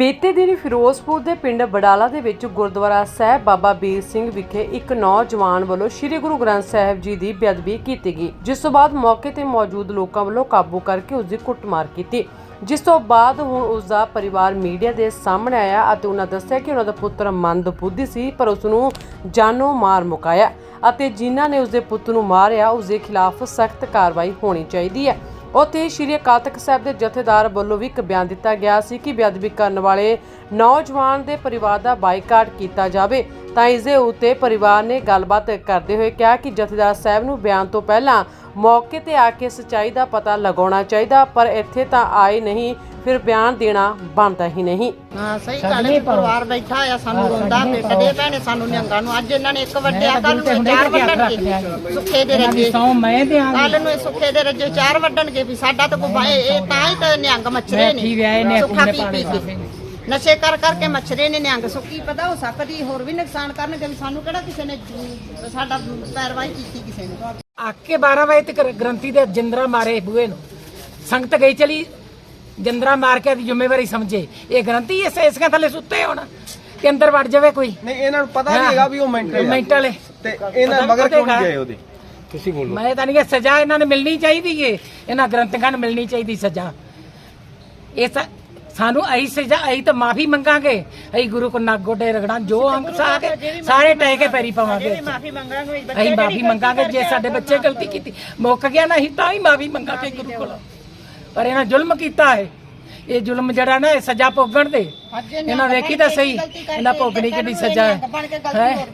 ਬੀਤੇ ਦਿਨ ਫਿਰੋਜ਼ਪੁਰ ਦੇ ਪਿੰਡ ਬੜਾਲਾ ਦੇ ਵਿੱਚ ਗੁਰਦੁਆਰਾ ਸਾਹਿਬ ਬਾਬਾ ਬੀਰ ਸਿੰਘ ਵਿਖੇ ਇੱਕ ਨੌਜਵਾਨ ਵੱਲੋਂ ਸ੍ਰੀ ਗੁਰੂ ਗ੍ਰੰਥ ਸਾਹਿਬ ਜੀ ਦੀ ਬੇਅਦਬੀ ਕੀਤੀ ਗਈ। ਜਿਸ ਤੋਂ ਬਾਅਦ ਮੌਕੇ ਤੇ ਮੌਜੂਦ ਲੋਕਾਂ ਵੱਲੋਂ ਕਾਬੂ ਕਰਕੇ ਉਸ ਦੀ ਕੁੱਟਮਾਰ ਕੀਤੀ। ਜਿਸ ਤੋਂ ਬਾਅਦ ਹੁਣ ਉਸ ਦਾ ਪਰਿਵਾਰ ਮੀਡੀਆ ਦੇ ਸਾਹਮਣੇ ਆਇਆ ਅਤੇ ਉਹਨਾਂ ਦੱਸਿਆ ਕਿ ਉਹਨਾਂ ਦਾ ਪੁੱਤਰ ਮੰਦਬੁੱਧੀ ਸੀ, ਪਰ ਉਸ ਨੂੰ ਜਾਨੋਂ ਮਾਰ ਮੁਕਾਇਆ ਅਤੇ ਜਿਨ੍ਹਾਂ ਨੇ ਉਸ ਦੇ ਪੁੱਤ ਨੂੰ ਮਾਰਿਆ, ਉਸ ਦੇ ਖਿਲਾਫ ਸਖਤ ਕਾਰਵਾਈ ਹੋਣੀ ਚਾਹੀਦੀ ਹੈ। ਉੱਥੇ ਸ਼੍ਰੀ ਅਕਾਲ ਤਖਤ ਸਾਹਿਬ ਦੇ ਜਥੇਦਾਰ ਵੱਲੋਂ ਵੀ ਇੱਕ ਬਿਆਨ ਦਿੱਤਾ ਗਿਆ ਸੀ ਕਿ ਬੇਅਦਬੀ ਕਰਨ ਵਾਲੇ ਨੌਜਵਾਨ ਦੇ ਪਰਿਵਾਰ ਦਾ ਬਾਈਕਾਟ ਕੀਤਾ ਜਾਵੇ। ਤਾਂ ਇਸ ਦੇ ਉੱਤੇ ਪਰਿਵਾਰ ਨੇ ਗੱਲਬਾਤ ਕਰਦੇ ਹੋਏ ਕਿਹਾ ਕਿ ਜਥੇਦਾਰ ਸਾਹਿਬ ਨੂੰ ਬਿਆਨ ਤੋਂ ਪਹਿਲਾਂ ਮੌਕੇ ਤੇ ਆ ਕੇ ਸਚਾਈ ਦਾ ਪਤਾ ਲਗਾਉਣਾ ਚਾਹੀਦਾ ਪਰ ਇੱਥੇ ਤਾਂ ਆਏ ਨਹੀਂ ਫਿਰ ਬਿਆਨ ਦੇਣਾ ਬਣਦਾ ਹੀ ਨਹੀਂ। ਹਾਂ ਸਹੀ ਗੱਲ ਹੈ ਪਰਿਵਾਰ ਬੈਠਾ ਆ ਸਾਨੂੰ ਰੋਂਦਾ ਪਿੱਟਦੇ ਭੈਣੇ ਸਾਨੂੰ ਨਿਹੰਗਾਂ ਨੂੰ। ਅੱਜ ਇਹਨਾਂ ਨੇ ਇੱਕ ਵੱਡਿਆ ਕੱਲ ਨੂੰ ਚਾਰ ਵੱਢਣਗੇ ਸੁੱਖੇ ਦੇ ਰੱਜੇ। ਸੌ ਮੈਂ ਦਿਆਂ ਕੱਲ ਨੂੰ ਇਹ ਸੁੱਖੇ ਦੇ ਰੱਜੇ ਚਾਰ ਵੱਢਣਗੇ ਵੀ ਸਾਡਾ ਤਾਂ ਕੋਈ ਬਾਏ ਇਹ ਤਾਂ ਹੀ ਤਾਂ ਨਿਹੰਗ ਮੱਛਰੇ ਕੀ ਵਿਆਹੇ ਨੇ ਨੇ ਸੁੱਖਾ ਆਪਣੇ ਪੀ ਪੀ ਪਾਣੀ ਕੇ। ਨਸ਼ੇ ਕਰ ਕਰਕੇ ਮੱਛਰੇ ਨੇ ਨਿਹੰਗ। ਸੁੱਕੀ ਪਤਾ ਹੋ ਸਕਦੀ ਹੋਰ ਵੀ ਨੁਕਸਾਨ ਕਰਨਗੇ ਵੀ ਸਾਨੂੰ ਕਿਹੜਾ ਕਿਸੇ ਨੇ ਸਾਡਾ ਪੈਰਵਾਈ ਕੀਤੀ ਕਿਸੇ ਨੇ। ਆਕੇ 12 ਵਜੇ ਤੱਕ ਗ੍ਰੰਥੀ ਦੇ ਜਿੰਦਰਾ ਮਾਰੇ ਬੂਏ ਨੂੰ। ਸੰਗਤ ਗਈ ਚਲੀ ਜਿੰਦਰਾ ਮਾਰ ਕੇ ਦੀ ਜ਼ਿੰਮੇਵਾਰੀ ਸਮਝੇ। ਇਹ ਗ੍ਰੰਥੀ ਇਸ ਇਸਕੇ ਥੱਲੇ ਸੁੱਤੇ ਹੋਣਾ ਕਿ ਅੰਦਰ ਵੜ ਜਾਵੇ ਕੋਈ। ਨਹੀਂ ਇਹਨਾਂ ਨੂੰ ਪਤਾ ਨਹੀਂ ਹੈਗਾ ਵੀ ਉਹ ਮੈਂਟਲ ਆ। ਮੈਂਟਲ ਹੈ ਤੇ ਇਹਨਾਂ ਮਗਰ ਕਿਉਂ ਨਹੀਂ ਗਏ ਉਹਦੇ? ਮੈਂ ਤਾਂ ਨਹੀਂ ਕਿ ਸਜ਼ਾ ਇਹਨਾਂ ਨੂੰ ਮਿਲਣੀ ਚਾਹੀਦੀ ਏ। ਇਹਨਾਂ ਗ੍ਰੰਥੀਆਂ ਨੂੰ ਮਿਲਣੀ ਚਾਹੀਦੀ ਸਜ਼ਾ। ਇਹ ਸਾਨੂੰ ਅਈ ਸਜ਼ਾ ਅਈ ਤਾਂ ਮਾਫੀ ਮੰਗਾਂਗੇ। ਅਈ ਗੁਰੂ ਕੋ ਨੱਕ ਗੋਡੇ ਰਗੜਾਂ ਜੋ ਹਮ ਸਾਰੇ ਸਾਰੇ ਟਹਿ ਕੇ ਪੈਰੀ ਪਾਵਾਂਗੇ ਮਾਫੀ ਮੰਗਾਂਗੇ ਅਸੀਂ ਮਾਫੀ ਮੰਗਾਂਗੇ ਜੇ ਸਾਡੇ ਬੱਚੇ ਗਲਤੀ ਕੀਤੀ ਮੁੱਕ ਗਿਆ ਨਾ ਅਸੀਂ ਤਾਂ ਹੀ ਮਾਫੀ ਮੰਗਾਂਗੇ ਗੁਰੂ ਕੋਲੋਂ। ਪਰ ਇਹਨਾਂ ਜ਼ੁਲਮ ਕੀਤਾ ਹੈ। ਇਹ ਜ਼ੁਲਮ ਜਿਹੜਾ ਨਾ ਇਹ ਸਜ਼ਾ ਭੋਗਣ ਦੇ। ਇਹਨਾਂ ਵੇਖੀ ਤਾਂ ਸਹੀ ਇਹਨਾਂ ਭੋਗਣੀ ਕਿੱਡੀ ਸਜ਼ਾ ਹੈ। ਹੈ?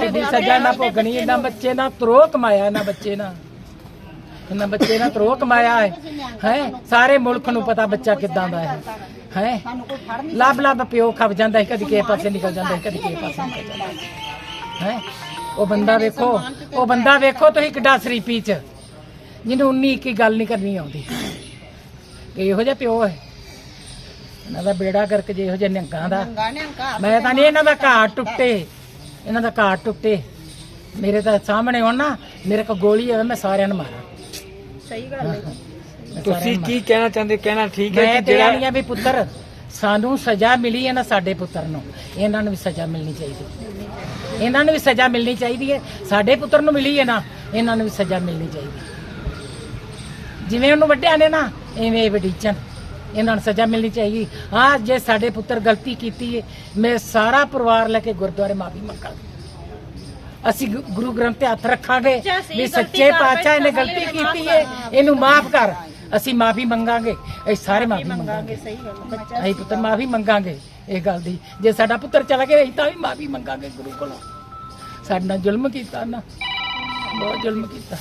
ਕਿੱਡੀ ਸਜ਼ਾ ਇਹਨਾਂ ਭੋਗਣੀ ਇਹਨਾਂ ਬੱਚੇ ਨਾਲ ਤਰੋ ਕਮਾਇਆ ਇਹਨਾਂ ਬੱਚੇ ਨਾਲ। ਇਹਨਾਂ ਬੱਚੇ ਨਾਲ ਤਰੋ ਕਮਾਇਆ ਹੈ। ਹੈ? ਸਾਰੇ ਮੁਲਕ ਨੂੰ ਪਤਾ ਬੱਚਾ ਕਿੱਦਾਂ ਦਾ ਹੈ। ਹੈ? ਲੱਭ ਲੱਭ ਪਿਓ ਖੱਪ ਜਾਂਦਾ ਹੈ ਕਦੀ ਕਿਸੇ ਪਾਸੇ ਨਿਕਲ ਜਾਂਦਾ ਹੈ ਕਦੀ ਕਿਸੇ ਪਾਸੇ ਨਿਕਲ ਜਾਂਦਾ ਹੈ? ਉਹ ਬੰਦਾ ਵੇਖੋ ਉਹ ਬੰਦਾ ਵੇਖੋ ਤੁਸੀਂ ਕਿੱਡਾ ਸਰੀਪੀ ਚ। ਜਿਹਨੂੰ 19 ਕੀ ਗੱਲ ਨਹੀਂ ਕਰਨੀ ਆਉਂਦੀ। ਇਹ ਇਹੋ ਜਿਹਾ ਪਿਓ ਹੈ। ਇਹਨਾਂ ਦਾ ਬੇੜਾ ਕਰਕੇ ਜੇ ਇਹੋ ਜਿਹੇ ਨਿਹੰਗਾਂ ਦਾ। ਮੈਂ ਤਾਂ ਨਹੀਂ ਇਹਨਾਂ ਦਾ ਘਾਟ ਟੁੱਟੇ। ਇਹਨਾਂ ਦਾ ਘਾਟ ਟੁੱਟੇ। ਮੇਰੇ ਤਾਂ ਸਾਹਮਣੇ ਹੋਣ ਨਾ ਮੇਰੇ ਕੋ ਗੋਲੀ ਹੋਵੇ ਮੈਂ ਸਾਰਿਆਂ ਨੂੰ ਮਾਰਾਂ। ਸਹੀ ਗੱਲ ਹੈ। ਤੁਸੀਂ ਕੀ ਕਹਿਣਾ ਚਾਹੁੰਦੇ? ਕਹਿਣਾ ਠੀਕ ਹੈ ਮੈਂ ਕਿ ਜਿਹੜਾ ਆ ਵੀ ਪੁੱਤਰ ਸਾਨੂੰ ਸਜ਼ਾ ਮਿਲੀ ਹੈ ਨਾ ਸਾਡੇ ਪੁੱਤਰ ਨੂੰ। ਇਹਨਾਂ ਨੂੰ ਵੀ ਸਜ਼ਾ ਮਿਲਣੀ ਚਾਹੀਦੀ ਇਹਨਾਂ ਨੂੰ ਵੀ ਸਜ਼ਾ ਮਿਲਣੀ ਚਾਹੀਦੀ ਹੈ। ਸਾਡੇ ਪੁੱਤਰ ਨੂੰ ਮਿਲੀ ਹੈ ਨਾ ਇਹਨਾਂ ਨੂੰ ਵੀ ਸਜ਼ਾ ਮਿਲਣੀ ਚਾਹੀਦੀ ਜਿਵੇਂ ਉਹਨੂੰ ਵੱਡਿਆਂ ਨੇ ਨਾ ਐਵੇਂ ਵਡੀਚਨ ਇਹਨਾਂ ਨੂੰ ਸਜ਼ਾ ਮਿਲਣੀ ਚਾਹੀਦੀ। ਹਾਂ ਜੇ ਸਾਡੇ ਪੁੱਤਰ ਗਲਤੀ ਕੀਤੀ ਹੈ ਮੈਂ ਸਾਰਾ ਪਰਿਵਾਰ ਲੈ ਕੇ ਗੁਰਦੁਆਰੇ ਮਾਫੀ ਮੰਗਾਂਗੇ ਅਸੀਂ ਗੁਰੂ ਗ੍ਰੰਥ ਤੇ ਹੱਥ ਰੱਖਾਂਗੇ ਵੀ ਸੱਚੇ ਪਾਤਸ਼ਾਹ ਇਹਨੇ ਗਲਤੀ ਕੀਤੀ ਹੈ ਇਹਨੂੰ ਮਾਫ ਕਰ। ਅਸੀਂ ਮਾਫੀ ਮੰਗਾਂਗੇ ਅਸੀਂ ਸਾਰੇ ਮਾਫੀ ਮੰਗਾਂਗੇ। ਸਹੀ ਗੱਲ ਅਸੀਂ ਪੁੱਤਰ ਮਾਫੀ ਮੰਗਾਂਗੇ ਇਹ ਗੱਲ ਦੀ। ਜੇ ਸਾਡਾ ਪੁੱਤਰ ਚਲਾ ਗਿਆ ਅਸੀਂ ਤਾਂ ਵੀ ਮਾਫੀ ਮੰਗਾਂਗੇ ਗੁਰੂ ਕੋਲੋਂ। ਸਾਡੇ ਨਾਲ ਜ਼ੁਲਮ ਕੀਤਾ ਨਾ ਬਹੁਤ ਜ਼ੁਲਮ ਕੀਤਾ।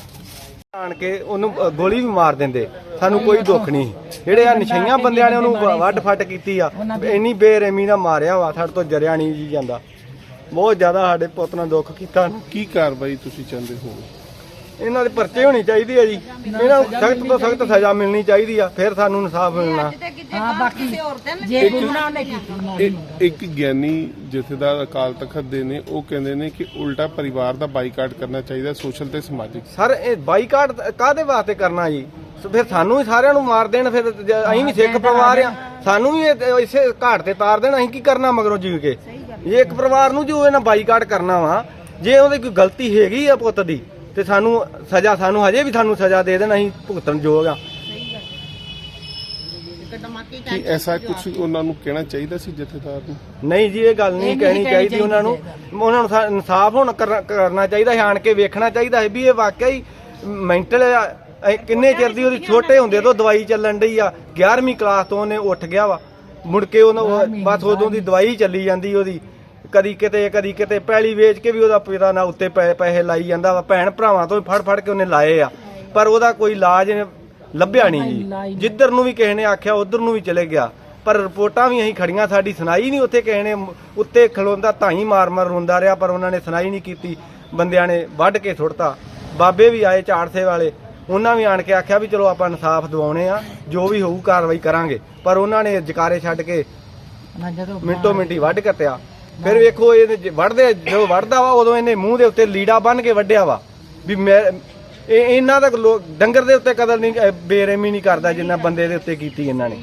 ਆਣ ਕੇ ਉਹਨੂੰ ਅ, ਗੋਲੀ ਵੀ ਮਾਰ ਦਿੰਦੇ। ਸਾਨੂੰ ਕੋਈ ਦੁੱਖ ਨਹੀਂ। ਜਿਹੜੇ ਆ ਨਸ਼ਈਆਂ ਬੰਦਿਆਂ ਨੇ ਉਹਨੂੰ ਵੱਢ ਫੱਟ ਕੀਤੀ ਆ ਇੰਨੀ ਬੇਰਹਿਮੀ ਨਾਲ ਮਾਰਿਆ ਵਾ ਸਾਡੇ ਤੋਂ ਜਰਿਆ ਨਹੀਂ ਜੀ ਜਾਂਦਾ। ਬਹੁਤ ਜ਼ਿਆਦਾ ਸਾਡੇ ਪੁੱਤ ਨਾਲ ਦੁੱਖ ਕੀਤਾ। ਕੀ ਕਾਰਵਾਈ ਤੁਸੀਂ ਚਾਹੁੰਦੇ ਹੋ? ਇਹਨਾਂ ਦੇ ਪਰਚੇ ਹੋਣੀ ਚਾਹੀਦੀ ਆ ਜੀ। ਇਹਨਾਂ ਨੂੰ ਸਖਤ ਤੋਂ ਸਖਤ ਸਜ਼ਾ ਮਿਲਣੀ ਚਾਹੀਦੀ ਆ ਫਿਰ ਸਾਨੂੰ ਇਨਸਾਫ ਮਿਲਣਾ। ਹਾਂ ਬਾਕੀ ਜੇ ਗੁਨਾਹ ਨੇ ਕੀਤੀ। ਨਾ ਇੱਕ ਇੱਕ ਗਿਆਨੀ ਜਥੇਦਾਰ ਅਕਾਲ ਤਖਤ ਦੇ ਨੇ ਉਹ ਕਹਿੰਦੇ ਨੇ ਕਿ ਉਲਟਾ ਪਰਿਵਾਰ ਦਾ ਬਾਈਕਾਟ ਕਰਨਾ ਚਾਹੀਦਾ ਸੋਸ਼ਲ ਤੇ ਸਮਾਜਿਕ। ਸਰ ਇਹ ਬਾਈਕਾਟ ਕਾਦੇ ਵਾਸਤੇ ਕਰਨਾ ਜੀ? ਫਿਰ ਸਾਨੂੰ ਵੀ ਸਾਰਿਆਂ ਨੂੰ ਮਾਰ ਦੇਣ ਫਿਰ ਅਸੀਂ ਵੀ ਸਿੱਖ ਪਰਿਵਾਰ ਆ। ਸਾਨੂੰ ਵੀ ਇਹ- ਇਸੇ ਘਾਟ ਤੇ ਤਾਰ ਦੇਣ ਅਸੀਂ ਕੀ ਕਰਨਾ ਮਗਰੋਂ ਜੀ ਕੇ? ਜੇ ਇੱਕ ਪਰਿਵਾਰ ਨੂੰ ਜੋ ਇਹਨਾਂ ਬਾਈਕਾਟ ਕਰਨਾ ਵਾ ਜੇ ਉਹਦੀ ਕੋਈ ਗਲਤੀ ਹੈਗੀ ਆ ਪੁੱਤ ਦੀ ਤੇ ਸਾਨੂੰ ਸਜ਼ਾ ਸਾਨੂੰ ਹਜੇ ਵੀ ਸਾਨੂੰ ਸਜ਼ਾ ਦੇ ਦੇਣ ਅਸੀਂ ਭੁਗਤਣ ਯੋਗ ਆ। ਕਿ ਐਸਾ ਕੁਝ ਉਹਨਾਂ ਨੂੰ ਕਹਿਣਾ ਚਾਹੀਦਾ ਸੀ ਜਥੇਦਾਰ ਨੂੰ? ਨਹੀਂ ਜੀ ਇਹ ਗੱਲ ਨਹੀਂ ਕਹਿਣੀ ਚਾਹੀਦੀ ਉਹਨਾਂ ਨੂੰ। ਉਹਨਾਂ ਨੂੰ ਇਨਸਾਫ ਹੁਣ ਕਰਨਾ ਚਾਹੀਦਾ ਹੈ ਆਣ ਕੇ ਵੇਖਣਾ ਚਾਹੀਦਾ ਹੈ ਵੀ ਇਹ ਵਾਕਿਆ ਹੀ ਮੈਂਟਲ ਕਿੰਨੇ ਚਿਰ ਦੀ ਉਹਦੀ ਛੋਟੇ ਹੁੰਦੇ ਤੋਂ ਦਵਾਈ ਚੱਲਣ ਡਈ ਆ। 11ਵੀਂ ਕਲਾਸ ਤੋਂ ਉਹਨੇ ਉੱਠ ਗਿਆ ਵਾ। ਮੁੜ ਕੇ ਉਹਨਾਂ ਉਹ- ਬਸ ਉਦੋਂ ਦੀ ਦਵਾਈ ਚੱਲੀ ਜਾਂਦੀ ਉਹਦੀ। ਕਦੀ ਕਿਤੇ ਕਦੀ ਕਿਤੇ ਪੈਲੀ ਵੇਚ ਕੇ ਵੀ ਉਹਦਾ ਪਿਤਾ ਨਾਲ ਉੱਤੇ ਪੈ- ਪੈਸੇ ਲਾਈ ਜਾਂਦਾ ਵਾ ਭੈਣ ਭਰਾਵਾਂ ਤੋਂ ਵੀ ਫੜ ਫੜ ਕੇ ਉਹਨੇ ਲਾਏ ਆ। ਪਰ ਉਹਦਾ ਕੋਈ ਇਲਾਜ ਲੱਭਿਆ ਨਹੀਂ ਜੀ। ਜਿੱਧਰ ਨੂੰ ਵੀ ਕਿਸੇ ਨੇ ਆਖਿਆ ਉਧਰ ਨੂੰ ਵੀ ਚਲੇ ਗਿਆ। ਪਰ ਰਿਪੋਰਟਾਂ ਵੀ ਅਸੀਂ ਖੜੀਆਂ ਸਾਡੀ ਸੁਣਾਈ ਨਹੀਂ ਉੱਥੇ ਕਿਸੇ ਨੇ। ਉੱਤੇ ਖਲੋਂਦਾ ਧਾਈ ਮਾਰ ਮਾਰ ਰੋਂਦਾ ਰਿਹਾ ਪਰ ਉਹਨਾਂ ਨੇ ਸੁਣਾਈ ਨਹੀਂ ਕੀਤੀ। ਬੰਦਿਆਂ ਨੇ ਵੱਢ ਕੇ ਸੁੱਟਤਾ। ਬਾਬੇ ਵੀ ਆਏ ਚਾੜਸੇ ਵਾਲੇ। ਉਹਨਾਂ ਵੀ ਆਣ ਕੇ ਆਖਿਆ ਵੀ ਚਲੋ ਆਪਾਂ ਇਨਸਾਫ ਦਿਵਾਉਣੇ ਆ ਜੋ ਵੀ ਹੋਊ ਕਾਰਵਾਈ ਕਰਾਂਗੇ। ਪਰ ਉਹਨਾਂ ਨੇ ਜਕਾਰੇ ਛੱਡ ਕੇ ਨਾ ਜਦੋਂ ਮਿੰਟੋ ਮਿੰਟੀ ਵੱਢ ਕੱਟਿਆ ਫਿਰ ਵੇਖੋ ਇਹ ਜੇ ਵੱਢਦੇ ਜਦੋਂ ਵੱਢਦਾ ਵਾ ਉਦੋਂ ਇਹਨੇ ਮੂੰਹ ਦੇ ਉੱਤੇ ਲੀੜਾ ਬੰਨ ਕੇ ਵੱਢਿਆ ਵਾ। ਵੀ ਮੈਂ ਇਹ ਇਹਨਾਂ ਦਾ ਡੰਗਰ ਦੇ ਉੱਤੇ ਕਦਰ ਨਹੀਂ ਬੇਰਹਿਮੀ ਨਹੀਂ ਕਰਦਾ ਜਿੰਨਾ ਬੰਦੇ ਦੇ ਉੱਤੇ ਕੀਤੀ ਇਹਨਾਂ ਨੇ।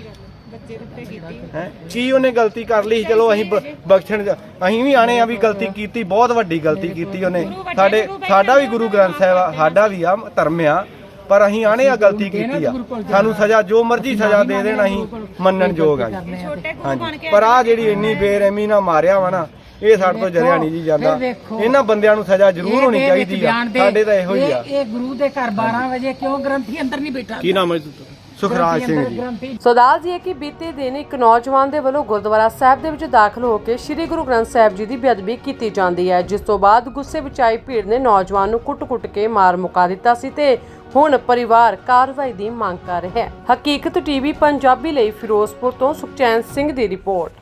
ਹੈ? ਕੀ ਉਹਨੇ ਗਲਤੀ ਕਰ ਲਈ? ਚਲੋ ਅਸੀਂ ਬਖਸ਼ਣ ਅਸੀਂ ਵੀ ਆਣੇ ਆ ਵੀ ਗਲਤੀ ਕੀਤੀ ਬਹੁਤ ਵੱਡੀ ਗਲਤੀ ਕੀਤੀ ਉਹਨੇ। ਸਾਡੇ ਸਾਡਾ ਵੀ ਗੁਰੂ ਗ੍ਰੰਥ ਸਾਹਿਬ ਆ ਸਾਡਾ ਵੀ ਆ ਧਰਮ ਆ। ਪਰ ਅਸੀਂ ਆਣੇ ਆ ਗਲਤੀ ਕੀਤੀ ਆ। ਸਾਨੂੰ ਸਜ਼ਾ ਜੋ ਮਰਜ਼ੀ ਸਜ਼ਾ ਦੇ ਦੇਣ ਅਸੀਂ ਮੰਨਣ ਯੋਗ ਆ ਜੀ। ਹਾਂਜੀ। ਪਰ ਆ ਜਿਹੜੀ ਇੰਨੀ ਬੇਰਹਿਮੀ ਨਾਲ ਮਾਰਿਆ ਵਾ ਨਾ ਇਹ ਸਾਡੇ ਤੋਂ ਜਰਿਆ ਨਹੀਂ ਜੀ ਜਾਂਦਾ। ਇਹਨਾਂ ਬੰਦਿਆਂ ਨੂੰ ਸਜ਼ਾ ਜ਼ਰੂਰ ਹੋਣੀ ਚਾਹੀਦੀ ਆ। ਸਾਡੇ ਤਾਂ ਇਹੋ ਹੀ ਆ। ਇਹ ਗੁਰੂ ਦੇ ਘਰ 12 ਵਜੇ ਕਿਉਂ ਗ੍ਰੰਥੀ ਅੰਦਰ ਨਹੀਂ ਬੈਠਾ? ਕੀ ਨਾਮ ਹੈ ਸੁਖਰਾਜ ਸਿੰਘ ਜੀ। ਸੋਦਾਲ ਜੀ ਹੈ ਕਿ ਬੀਤੇ ਦਿਨ ਇੱਕ ਨੌਜਵਾਨ ਦੇ ਵੱਲੋਂ ਗੁਰਦੁਆਰਾ ਸਾਹਿਬ ਦੇ ਵਿੱਚ ਦਾਖਲ ਹੋ ਕੇ ਸ੍ਰੀ ਗੁਰੂ ਗ੍ਰੰਥ ਸਾਹਿਬ ਜੀ ਦੀ ਬੇਅਦਬੀ ਕੀਤੀ ਜਾਂਦੀ ਹੈ ਜਿਸ ਤੋਂ ਬਾਅਦ ਗੁੱਸੇ ਵਿੱਚ ਆਈ ਭੀੜ ਨੇ ਨੌਜਵਾਨ ਨੂੰ ਕੁੱਟ-ਕੁੱਟ ਕੇ ਮਾਰ ਮੁਕਾ ਦਿੱਤਾ ਸੀ ਤੇ ਹੁਣ ਪਰਿਵਾਰ ਕਾਰਵਾਈ ਦੀ ਮੰਗ ਕਰ ਰਿਹਾ ਹੈ। ਹਕੀਕਤ ਟੀਵੀ ਪੰਜਾਬੀ ਲਈ ਫਿਰੋਜ਼ਪੁਰ ਤੋਂ ਸੁਖਚੈਨ ਸਿੰਘ ਦੀ ਰਿਪੋਰਟ।